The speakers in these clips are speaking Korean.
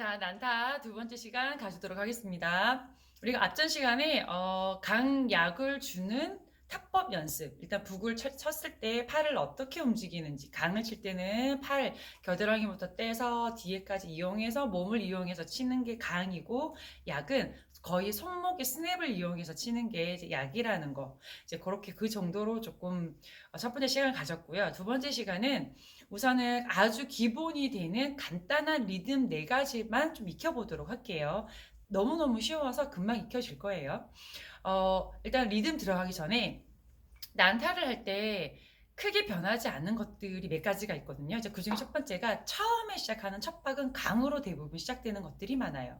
자, 난타 두 번째 시간 가지도록 하겠습니다. 우리가 앞전 시간에 어, 강약을 주는 타법 연습. 일단 북을 쳐- 쳤을 때 팔을 어떻게 움직이는지, 강을 칠 때는 팔 겨드랑이부터 떼서 뒤에까지 이용해서 몸을 이용해서 치는 게 강이고, 약은 거의 손목의 스냅을 이용해서 치는 게 이제 약이라는 거. 이제 그렇게 그 정도로 조금 어, 첫 번째 시간을 가졌고요. 두 번째 시간은 우선은 아주 기본이 되는 간단한 리듬 네 가지만 좀 익혀보도록 할게요. 너무너무 쉬워서 금방 익혀질 거예요. 어, 일단 리듬 들어가기 전에 난타를 할때 크게 변하지 않는 것들이 몇 가지가 있거든요. 이제 그 중에 첫 번째가 처음에 시작하는 첫 박은 강으로 대부분 시작되는 것들이 많아요.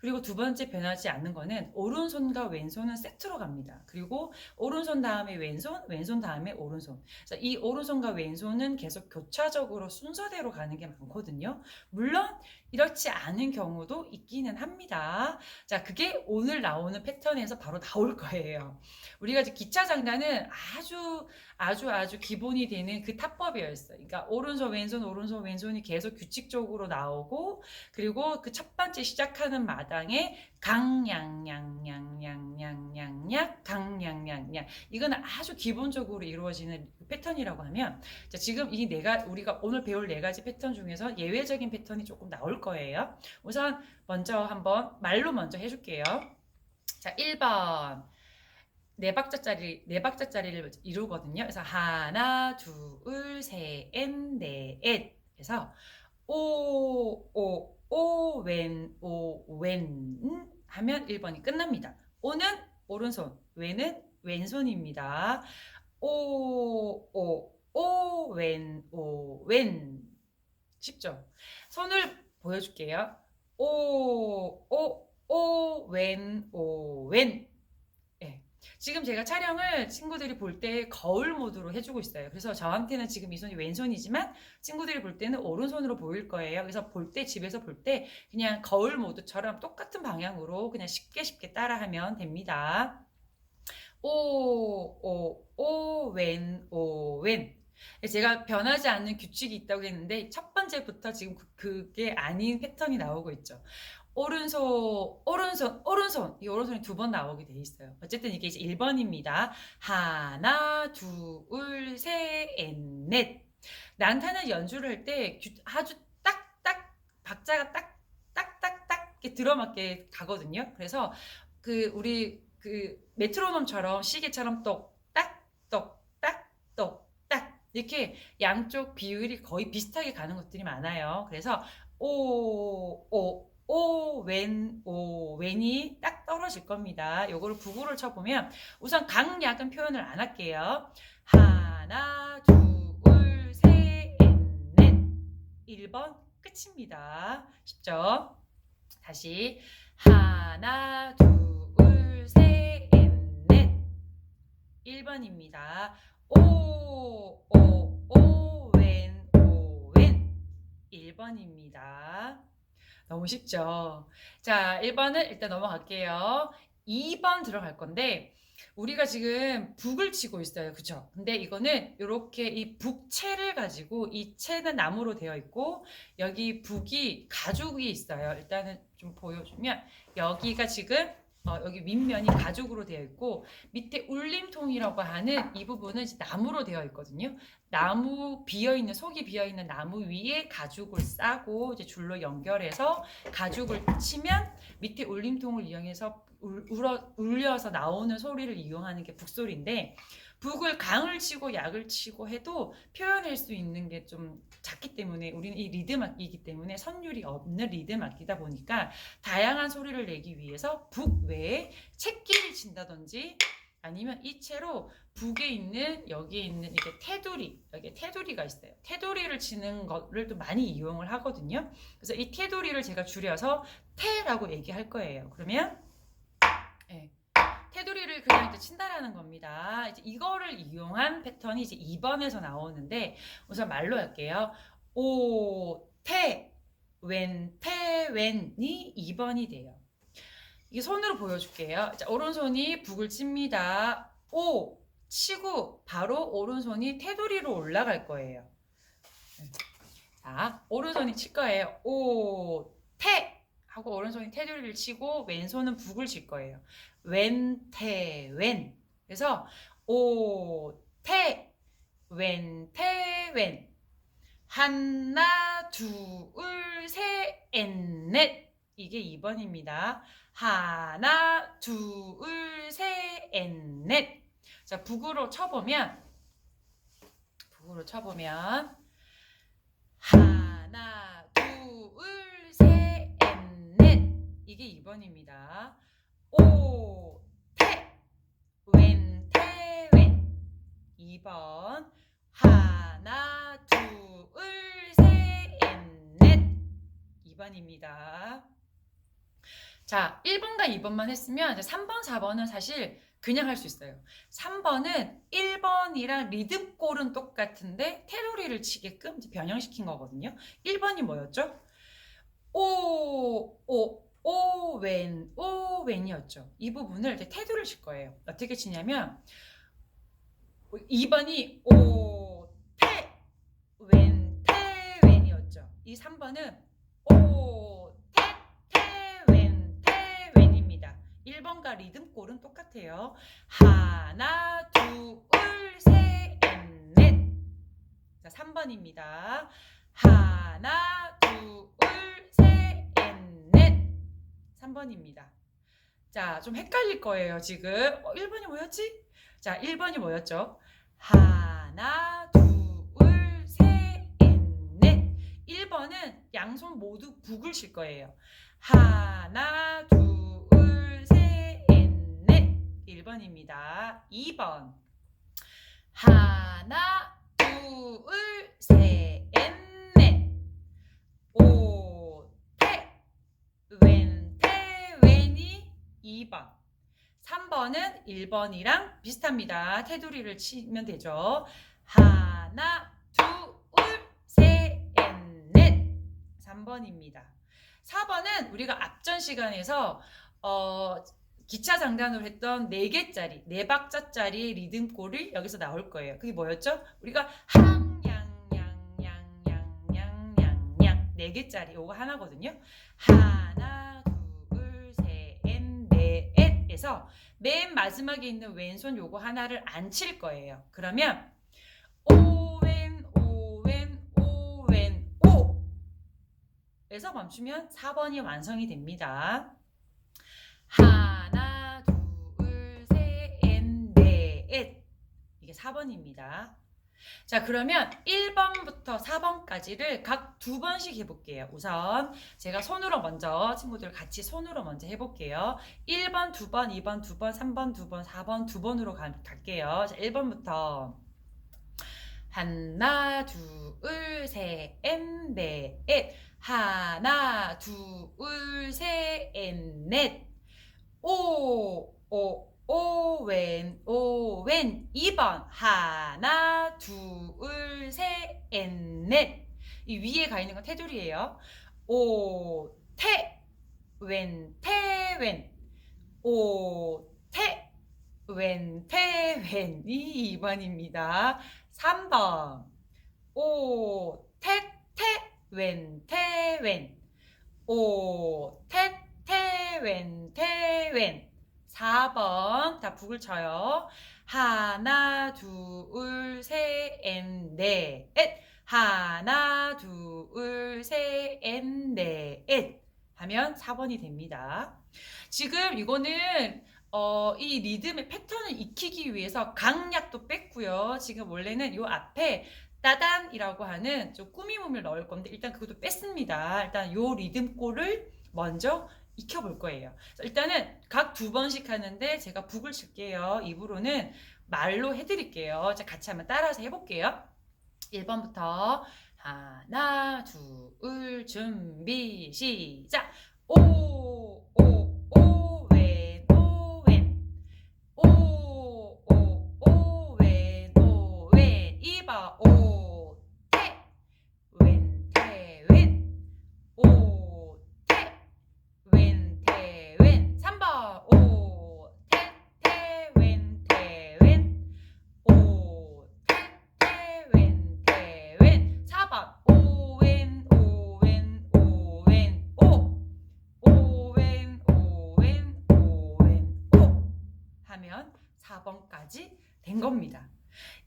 그리고 두 번째 변하지 않는 거는 오른손과 왼손은 세트로 갑니다. 그리고 오른손 다음에 왼손, 왼손 다음에 오른손. 이 오른손과 왼손은 계속 교차적으로 순서대로 가는 게 많거든요. 물론 이렇지 않은 경우도 있기는 합니다. 자, 그게 오늘 나오는 패턴에서 바로 나올 거예요. 우리가 이제 기차 장단은 아주 아주 아주 기본이 되는 그 타법이었어요. 그러니까 오른손 왼손 오른손 왼손이 계속 규칙적으로 나오고 그리고 그 첫 번째 시작하는 마당에 강양양양양양양 강양양양 이거는 아주 기본적으로 이루어지는 패턴이라고 하면 자, 지금 이 네가 우리가 오늘 배울 네 가지 패턴 중에서 예외적인 패턴이 조금 나올 거예요. 우선 먼저 한번 말로 먼저 해줄게요. 자, 1번. 네 박자짜리 네 박자짜리를 이루거든요. 그래서 하나, 둘, 셋, 넷. 그래서 오, 오, 오, 웬, 오, 웬 하면 1번이 끝납니다. 오는 오른손, 왼은 왼손입니다. 오, 오, 오, 웬, 오, 웬. 쉽죠? 손을 보여줄게요. 오, 오, 오, 웬, 오, 웬. 예. 지금 제가 촬영을 친구들이 볼 때 거울 모드로 해주고 있어요. 그래서 저한테는 지금 이 손이 왼손이지만 친구들이 볼 때는 오른손으로 보일 거예요. 그래서 볼 때, 집에서 볼 때 그냥 거울 모드처럼 똑같은 방향으로 그냥 쉽게 쉽게 따라하면 됩니다. 오, 오, 오, 웬, 오, 웬. 제가 변하지 않는 규칙이 있다고 했는데 첫 번째부터 지금 그- 그게 아닌 패턴이 나오고 있죠. 오른손, 오른손, 오른손. 이 오른손이 두 번 나오게 돼 있어요. 어쨌든 이게 이제 1번입니다. 하나, 둘, 셋, 넷. 난타는 연주를 할 때 아주 딱딱 박자가 딱, 딱딱딱 이렇게 들어맞게 가거든요. 그래서 그 우리 그 메트로놈처럼 시계처럼 똑딱, 똑딱, 똑딱 이렇게 양쪽 비율이 거의 비슷하게 가는 것들이 많아요. 그래서 오, 오, 오, 웬, 오, 웬이 딱 떨어질 겁니다. 요거를 북으로 쳐보면 우선 강약은 표현을 안 할게요. 하나, 둘, 셋, 넷. 1번 끝입니다. 쉽죠? 다시 하나, 둘, 셋, 넷. 1번입니다. 오, 오, 오, 웬, 오, 웬. 1번입니다. 너무 쉽죠? 자, 1번은 일단 넘어갈게요. 2번 들어갈 건데, 우리가 지금 북을 치고 있어요. 그쵸? 근데 이거는 이렇게 이 북채를 가지고, 이 채는 나무로 되어 있고, 여기 북이 가죽이 있어요. 일단은 좀 보여주면, 여기가 지금 어, 여기 윗면이 가죽으로 되어 있고 밑에 울림통이라고 하는 이 부분은 나무로 되어 있거든요. 나무 비어 있는 속이 비어 있는 나무 위에 가죽을 싸고 이제 줄로 연결해서 가죽을 치면 밑에 울림통을 이용해서 울, 울어, 울려서 나오는 소리를 이용하는 게 북소리인데 북을 강을 치고 약을 치고 해도 표현할 수 있는 게 좀 작기 때문에 우리는 이 리듬 악기이기 때문에 선율이 없는 리듬 악기다 보니까 다양한 소리를 내기 위해서 북 외에 채끼를 친다든지 아니면 이 채로 북에 있는 여기에 있는 이게 테두리 여기 테두리가 있어요. 테두리를 치는 거를 또 많이 이용을 하거든요. 그래서 이 테두리를 제가 줄여서 테라고 얘기할 거예요. 그러면 예. 테두리를 그냥 이제 친다라는 겁니다. 이제 이거를 이용한 패턴이 이제 2번에서 나오는데 우선 말로 할게요. 오, 태, 웬, 태, 웬이 2번이 돼요. 이게 손으로 보여줄게요. 자, 오른손이 북을 칩니다. 오, 치고 바로 오른손이 테두리로 올라갈 거예요. 자, 오른손이 칠 거예요. 오, 태, 하고 오른손이 테두리를 치고 왼손은 북을 칠 거예요. 왼태왼. 그래서 오태 왼태왼 하나 둘셋넷 이게 2번입니다. 하나 둘셋넷 자 북으로 쳐보면 북으로 쳐보면 하나 둘셋넷 이게 2번입니다. 오태 왼태왼 2번 하나 둘셋넷 2번입니다. 자 1번과 2번만 했으면 이제 3번 4번은 사실 그냥 할 수 있어요. 3번은 1번이랑 리듬골은 똑같은데 테두리를 치게끔 변형시킨 거거든요. 1번이 뭐였죠? 오, 오, 오, 웬, 오, 웬이었죠. 이 부분을 이제 테두리를 칠 거예요. 어떻게 치냐면 2번이 오, 태, 웬, 태, 웬이었죠. 이 3번은 오, 태, 태, 웬, 태, 웬입니다. 1번과 리듬골은 똑같아요. 하나, 둘, 셋, 넷. 자, 3번입니다. 하나, 둘, 셋, 넷. 3번입니다. 자, 좀 헷갈릴 거예요, 지금. 어, 1번이 뭐였지? 자, 1번이 뭐였죠? 하나, 둘, 셋, 넷. 1번은 양손 모두 북을 칠 거예요. 하나, 둘, 셋, 넷. 1번입니다. 2번. 하나, 둘, 셋, 2번. 3번은 1번이랑 비슷합니다. 테두리를 치면 되죠. 하나, 둘, 셋, 넷. 3번입니다. 4번은 우리가 앞전 시간에서 어, 기차 장단으로 했던 4개짜리, 4박자짜리 리듬골이 여기서 나올 거예요. 그게 뭐였죠? 우리가 항 양 양 양 양 양 양 양 4개짜리 요거 하나거든요. 하나, 넷, 에서 맨 마지막에 있는 왼손 요거 하나를 안 칠 거예요. 그러면 오왼 오왼 오왼 오 에서 멈추면 4번이 완성이 됩니다. 하나 둘셋넷 이게 4번입니다. 자 그러면 1번부터 4번까지를 각 두 번씩 해볼게요. 우선 제가 손으로 먼저 친구들 같이 손으로 먼저 해볼게요. 1번, 2번, 2번, 2번, 3번, 2번, 4번, 2번으로 가, 갈게요. 자, 1번부터 하나, 둘, 셋, 넷 하나, 둘, 셋, 넷 오, 오, 오웬, 오웬 2번 하나, 둘, 셋, 넷이 위에 가 있는 건 테두리예요. 오, 태, 웬, 태, 웬. 오, 태, 웬, 태, 웬이 2번입니다. 3번. 오, 태, 태, 웬, 태, 웬. 오, 태, 태, 웬, 태, 웬. 4번. 다 북을 쳐요. 하나, 둘, 셋, 넷. 하나, 둘, 셋, 넷. 하면 4번이 됩니다. 지금 이거는 어, 이 리듬의 패턴을 익히기 위해서 강약도 뺐고요. 지금 원래는 요 앞에 따단이라고 하는 좀 꾸미음을 넣을 건데 일단 그것도 뺐습니다. 일단 요 리듬골을 먼저 익혀볼 거예요. 일단은 각 두 번씩 하는데 제가 북을 칠게요. 입으로는 말로 해드릴게요. 자, 같이 한번 따라서 해볼게요. 1번부터 하나, 둘, 준비, 시작. 오, 오, 4번까지 된 겁니다.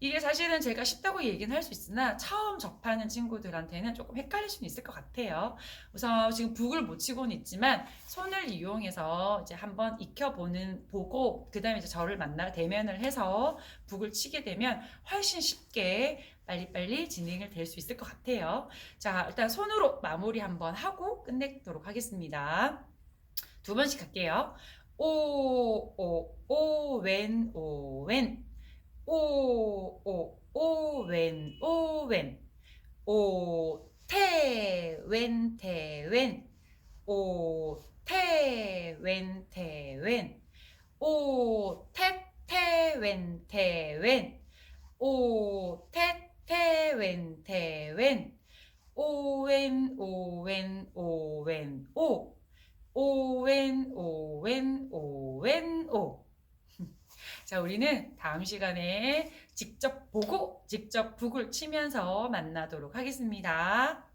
이게 사실은 제가 쉽다고 얘기는 할 수 있으나 처음 접하는 친구들한테는 조금 헷갈릴 수는 있을 것 같아요. 우선 지금 북을 못 치고는 있지만 손을 이용해서 이제 한번 익혀보는 보고 그 다음에 이제 저를 만나 대면을 해서 북을 치게 되면 훨씬 쉽게 빨리빨리 진행을 될 수 있을 것 같아요. 자 일단 손으로 마무리 한번 하고 끝내도록 하겠습니다. 두 번씩 할게요. 오, 오, 오, 웬, 오, 웬. 오, 오, 오, 웬, 오, 웬. 오, 태, 웬, 태, 웬. 오, 태, 웬, 태, 웬. 오, 태, 태, 웬, 태, 웬. 오, 태, 태, 웬, 태, 웬. 오, 웬, 오, 웬, 오, 웬, 오. 오웬 오웬 오웬 오. 자, 우리는 다음 시간에 직접 보고 직접 북을 치면서 만나도록 하겠습니다.